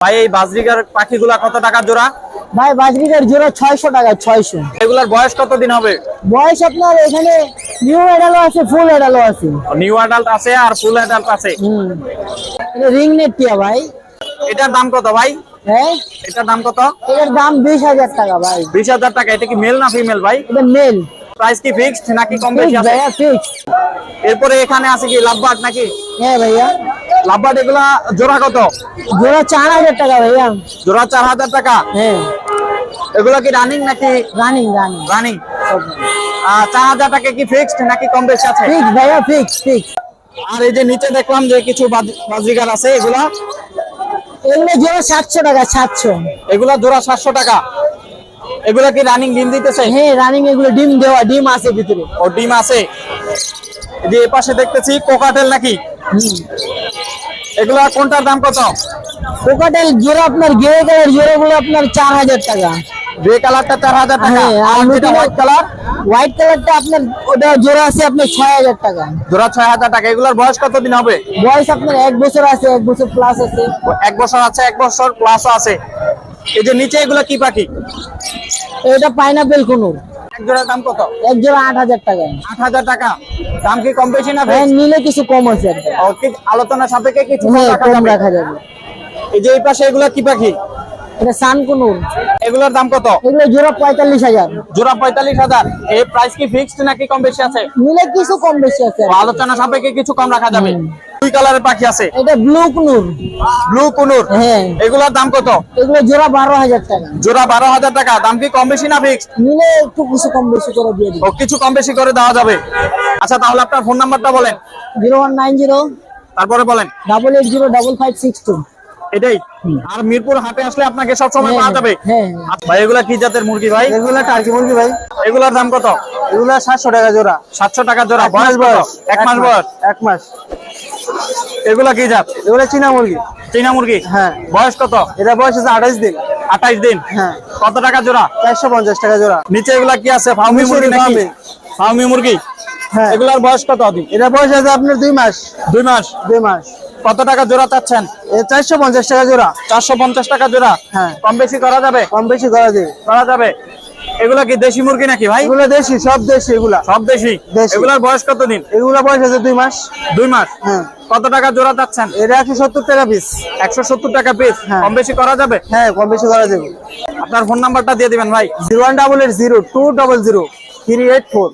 ভাই এই বাজরিকার পাখিগুলা কত টাকা জোড়া? ভাই বাজরিকার জোড়া ছয়শো টাকা ছয়শো। এগুলার বয়স কতদিন হবে? বয়স আপনার এখানে নিউ এডালও আছে ফুল এডালও আছে। নিউ অ্যাডাল্ট আছে আর ফুল অ্যাডাল্ট আছে। হুম। রিং নেট টিয়া ভাই। এটার দাম কত ভাই? হ্যাঁ? এটার দাম কত? এটার দাম বিশ হাজার টাকা ভাই। বিশ হাজার টাকা। এটা কি মেল না ফিমেল ভাই? এটা মেল প্রাইস কি ফিক্সড নাকি কম বেশি আছে? এরপরে এখানে আছে কি লাভবাট নাকি? হ্যাঁ ভাইয়া। লাভবাট এগুলা জোড়া কত? জোড়া চার হাজার টাকা ভাইয়া। জোড়া চার হাজার টাকা? হ্যাঁ। এগুলা কি রানিং নাকি? রানিং রানিং রানিং চার হাজার টাকা কি ফিক্সড নাকি কম বেশি আছে? ফিক্স ভাইয়া ফিক্স ফিক্স আর এই যে নিচে দেখলাম যে কিছু বাজ- বাজরিকার আছে এগুলা? এগুলো জোড়া সাতশো টাকা সাতশো। এগুলা জোড়া সাতশো টাকা। এগুলা কি রানিং ডিম দিতেছে? হ্যাঁ রানিং এগুলো ডিম দেওয়া ডিম আছে ভিতরে। ও ডিম আছে। এই যে এ পাশে দেখতেছি কোকাটেল নাকি? হুম। এগুলা কোনটার দাম কত? কোকাটেল জোড়া আপনার গ্রে কালার জোড়া গুলো আপনার চার হাজার টাকা। গ্রে কালারটা চার হাজার টাকা। হ্যাঁ, আর হোয়াইট কালার হোয়াইট কালারটা আপনার ওটা জোড়া আছে আপনার ছয় হাজার টাকা। জোড়া ছয় হাজার টাকা। এগুলার বয়স কতদিন হবে? বয়স আপনার এক বছর আছে এক বছর প্লাস আছে। এক বছর আছে এক বছর প্লাস আছে। এই যে নিচে এগুলা কি পাখি? এটা পাইনাপেল কোন এক জোড়ার দাম কত? এক জোড়া আট হাজার টাকা। আট হাজার টাকা। দাম কি কম বেশি না হ্যাঁ নিলে কিছু কম আলোচনা সাপেক্ষে কিছু কম হ্যাঁ রাখা যাবে? এই যে এই পাশে এগুলা কি পাখি? এটা এগুলোর দাম কত? এগুলো জোড়া পঁয়তাল্লিশ হাজার। জোড়া পঁয়তাল্লিশ হাজার। এই প্রাইস কি ফিক্সড নাকি কম বেশি আছে? নিলে কিছু কম বেশি আছে আলোচনা সাপেক্ষে কিছু কম রাখা যাবে। দুই কালারের পাখি আছে। এটা ব্লু কুনুর। ব্লু কুনুর। হ্যাঁ। এগুলোর দাম কত? এগুলো জোড়া বারো হাজার টাকা। জোড়া বারো হাজার টাকা। দাম কি কম বেশি না ফিক্সড নিলে একটু কিছু কম বেশি করে দিয়ে দিই ও কিছু কম বেশি করে দেওয়া যাবে। আচ্ছা তাহলে আপনার ফোন নাম্বারটা বলেন। জিরো ওয়ান নাইন জিরো তারপরে বলেন। Double eight zero double five six two. এটাই। আর মিরপুর হাটে আসলে আপনাকে সব সময় পাওয়া যাবে। হ্যাঁ আচ্ছা, ভাই এগুলা কি জাতের মুরগি ভাই? এগুলো টার্কি মুরগি ভাই। এগুলার দাম কত? এগুলো সাতশো টাকা জোড়া। সাতশো টাকা জোড়া। বয়স বয়স। এক মাস। বয়স? এক মাস। এগুলা কি জাত? এগুলো চীনা মুরগি। চীনা মুরগি? হ্যাঁ। বয়স কত? এটা বয়স আছে আঠাইশ দিন। আঠাইশ দিন? হ্যাঁ। কত টাকা জোড়া? চারশো পঞ্চাশ টাকা জোড়া। নিচে এগুলা কি আছে? ফাউমি মুরগি নাকি? ফার্মি। ফাউমি মুরগি? হ্যাঁ। এগুলার বয়স কত? দিন এটা বয়স আছে আপনার দুই মাস। দুই মাস? দুই মাস। কত টাকা জোড়া চাচ্ছেন? চারশো পঞ্চাশ টাকা জোড়া। চারশো পঞ্চাশ টাকা জোড়া? হ্যাঁ। কম বেশি করা যাবে? কম বেশি করা যাবে। করা যাবে? এগুলা কি দেশি মুরগি নাকি ভাই? এগুলো দেশি সব দেশি এগুলা। সব দেশি। এগুলার বয়স কত দিন এগুলো বয়স আছে দুই মাস। দুই মাস? হ্যাঁ। কত টাকা জোড়া যাচ্ছেন এটা একশো সত্তর টাকা পিস একশো সত্তর টাকা পিস হ্যাঁ। কম বেশি করা যাবে? হ্যাঁ কম বেশি করা যাবে। আপনার ফোন নাম্বারটা দিয়ে দিবেন ভাই। Zero one double eight zero two double zero three eight four.